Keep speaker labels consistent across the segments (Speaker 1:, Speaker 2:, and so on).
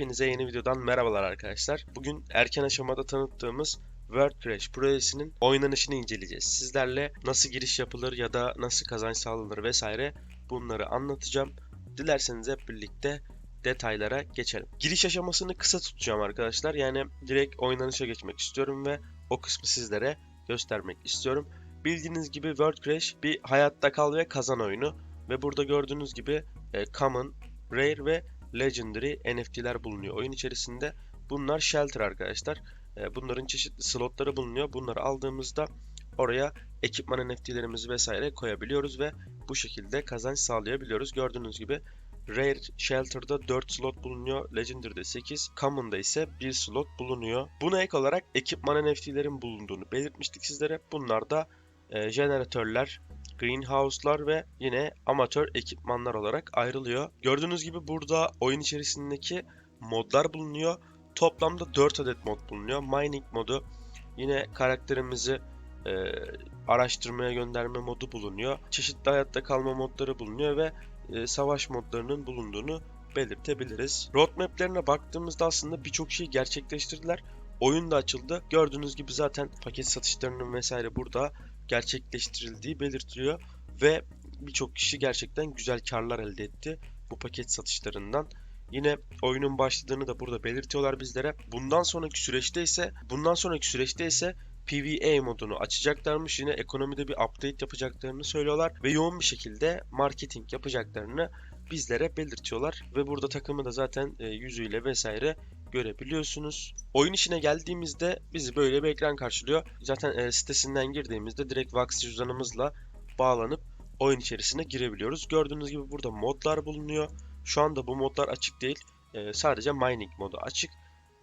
Speaker 1: Hepinize yeni videodan merhabalar arkadaşlar. Bugün erken aşamada tanıttığımız World Crash projesinin oynanışını inceleyeceğiz. Sizlerle nasıl giriş yapılır ya da nasıl kazanç sağlanır vesaire bunları anlatacağım. Dilerseniz hep birlikte detaylara geçelim. Giriş aşamasını kısa tutacağım arkadaşlar. Yani direkt oynanışa geçmek istiyorum ve o kısmı sizlere göstermek istiyorum. Bildiğiniz gibi World Crash bir hayatta kal ve kazan oyunu ve burada gördüğünüz gibi e, Common, Rare ve Legendary NFT'ler bulunuyor oyun içerisinde. Bunlar Shelter arkadaşlar. E, Bunların çeşitli slotları bulunuyor. Bunları aldığımızda oraya ekipman NFT'lerimizi vesaire koyabiliyoruz ve bu şekilde kazanç sağlayabiliyoruz. Gördüğünüz gibi Rare Shelter'da 4 slot bulunuyor. Legendary'de 8. Common'da ise 1 slot bulunuyor. Buna ek olarak ekipman NFT'lerin bulunduğunu belirtmiştik sizlere. Bunlar da e, jeneratörler, greenhouse'lar ve yine amatör ekipmanlar olarak ayrılıyor. Gördüğünüz gibi burada oyun içerisindeki modlar bulunuyor. Toplamda 4 adet mod bulunuyor. Mining modu, yine karakterimizi e, araştırmaya gönderme modu bulunuyor. Çeşitli hayatta kalma modları bulunuyor ve e, savaş modlarının bulunduğunu belirtebiliriz. Roadmap'lerine baktığımızda aslında birçok şeyi gerçekleştirdiler. Oyun da açıldı. Gördüğünüz gibi zaten paket satışlarının vesaire burada gerçekleştirildiği belirtiliyor ve birçok kişi gerçekten güzel karlar elde etti bu paket satışlarından. Yine oyunun başladığını da burada belirtiyorlar bizlere. Bundan sonraki süreçte ise bundan sonraki süreçte ise PvE modunu açacaklarmış. Yine ekonomide bir update yapacaklarını söylüyorlar ve yoğun bir şekilde marketing yapacaklarını bizlere belirtiyorlar ve burada takımı da zaten e, yüzüyle vesaire görebiliyorsunuz. Oyun işine geldiğimizde bizi böyle bir ekran karşılıyor. Zaten e, sitesinden girdiğimizde direkt Vax cüzdanımızla bağlanıp oyun içerisine girebiliyoruz. Gördüğünüz gibi burada modlar bulunuyor. Şu anda bu modlar açık değil. E, sadece mining modu açık.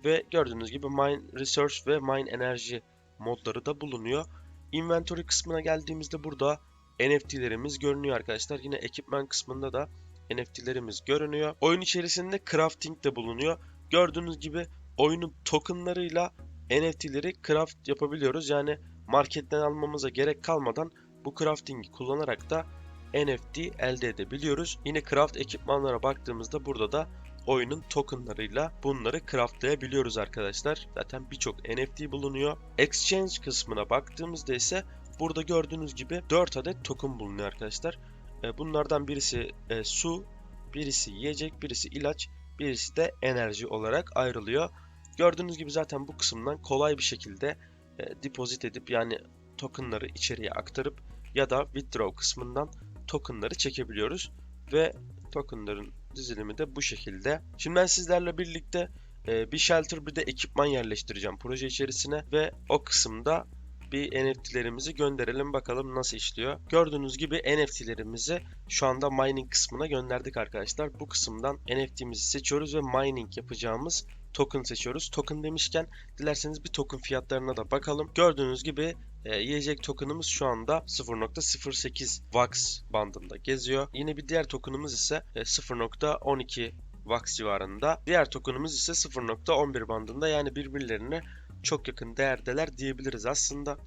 Speaker 1: Ve gördüğünüz gibi mine resource ve mine enerji modları da bulunuyor. Inventory kısmına geldiğimizde burada NFT'lerimiz görünüyor arkadaşlar. Yine ekipman kısmında da NFT'lerimiz görünüyor. Oyun içerisinde crafting de bulunuyor. Gördüğünüz gibi oyunun tokenlarıyla NFT'leri craft yapabiliyoruz. Yani marketten almamıza gerek kalmadan bu crafting'i kullanarak da NFT elde edebiliyoruz. Yine craft ekipmanlara baktığımızda burada da oyunun tokenlarıyla bunları craftlayabiliyoruz arkadaşlar. Zaten birçok NFT bulunuyor. Exchange kısmına baktığımızda ise burada gördüğünüz gibi 4 adet token bulunuyor arkadaşlar. E, Bunlardan birisi e, su, birisi yiyecek, birisi ilaç, birisi de enerji olarak ayrılıyor. Gördüğünüz gibi zaten bu kısımdan kolay bir şekilde e, deposit edip yani tokenları içeriye aktarıp ya da withdraw kısmından tokenları çekebiliyoruz ve tokenların dizilimi de bu şekilde. Şimdi ben sizlerle birlikte e, bir shelter bir de ekipman yerleştireceğim proje içerisine ve o kısımda bir NFT'lerimizi gönderelim bakalım nasıl işliyor. Gördüğünüz gibi NFT'lerimizi şu anda mining kısmına gönderdik arkadaşlar. Bu kısımdan NFT'mizi seçiyoruz ve mining yapacağımız token seçiyoruz. Token demişken dilerseniz bir token fiyatlarına da bakalım. Gördüğünüz gibi e, yiyecek tokenımız şu anda 0.08 VAX bandında geziyor. Yine bir diğer tokenımız ise e, 0.12 VAX civarında. Diğer tokenımız ise 0.11 bandında yani birbirlerine çok yakın değerdeler diyebiliriz aslında.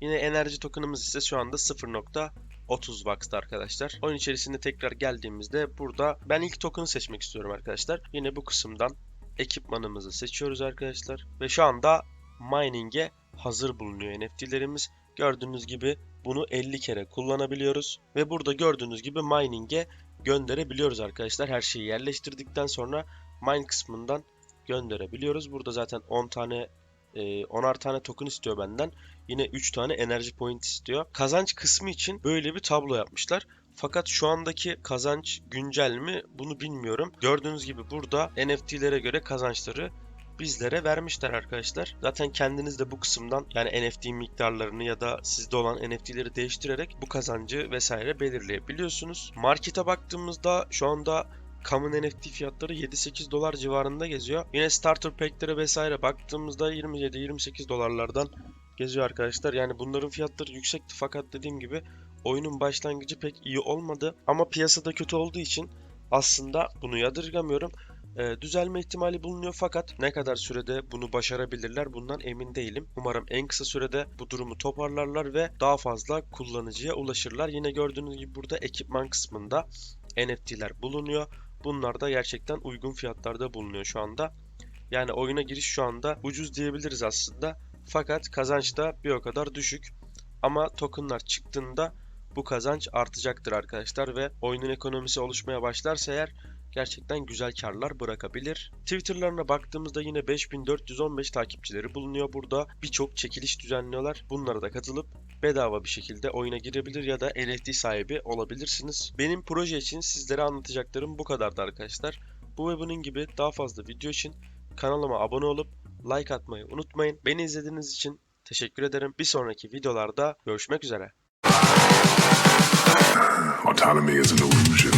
Speaker 1: Yine enerji tokenımız ise şu anda 0.30 VAX'ta arkadaşlar. Oyun içerisinde tekrar geldiğimizde burada ben ilk token'ı seçmek istiyorum arkadaşlar. Yine bu kısımdan ekipmanımızı seçiyoruz arkadaşlar. Ve şu anda mining'e hazır bulunuyor NFT'lerimiz. Gördüğünüz gibi bunu 50 kere kullanabiliyoruz. Ve burada gördüğünüz gibi mining'e gönderebiliyoruz arkadaşlar. Her şeyi yerleştirdikten sonra mine kısmından gönderebiliyoruz. Burada zaten 10 tane e, 10'ar tane token istiyor benden. Yine 3 tane enerji point istiyor. Kazanç kısmı için böyle bir tablo yapmışlar. Fakat şu andaki kazanç güncel mi bunu bilmiyorum. Gördüğünüz gibi burada NFT'lere göre kazançları bizlere vermişler arkadaşlar. Zaten kendiniz de bu kısımdan yani NFT miktarlarını ya da sizde olan NFT'leri değiştirerek bu kazancı vesaire belirleyebiliyorsunuz. Markete baktığımızda şu anda Common NFT fiyatları 7-8 dolar civarında geziyor. Yine starter pack'lere vesaire baktığımızda 27-28 dolarlardan geziyor arkadaşlar. Yani bunların fiyatları yüksekti fakat dediğim gibi oyunun başlangıcı pek iyi olmadı. Ama piyasada kötü olduğu için aslında bunu yadırgamıyorum. Ee, düzelme ihtimali bulunuyor fakat ne kadar sürede bunu başarabilirler bundan emin değilim. Umarım en kısa sürede bu durumu toparlarlar ve daha fazla kullanıcıya ulaşırlar. Yine gördüğünüz gibi burada ekipman kısmında NFT'ler bulunuyor. Bunlar da gerçekten uygun fiyatlarda bulunuyor şu anda. Yani oyuna giriş şu anda ucuz diyebiliriz aslında. Fakat kazanç da bir o kadar düşük. Ama tokenlar çıktığında bu kazanç artacaktır arkadaşlar ve oyunun ekonomisi oluşmaya başlarsa eğer gerçekten güzel karlar bırakabilir. Twitter'larına baktığımızda yine 5415 takipçileri bulunuyor burada. Birçok çekiliş düzenliyorlar. Bunlara da katılıp bedava bir şekilde oyuna girebilir ya da NFT sahibi olabilirsiniz. Benim proje için sizlere anlatacaklarım bu kadardı arkadaşlar. Bu ve bunun gibi daha fazla video için kanalıma abone olup like atmayı unutmayın. Beni izlediğiniz için teşekkür ederim. Bir sonraki videolarda görüşmek üzere.
Speaker 2: Autonomy is an illusion.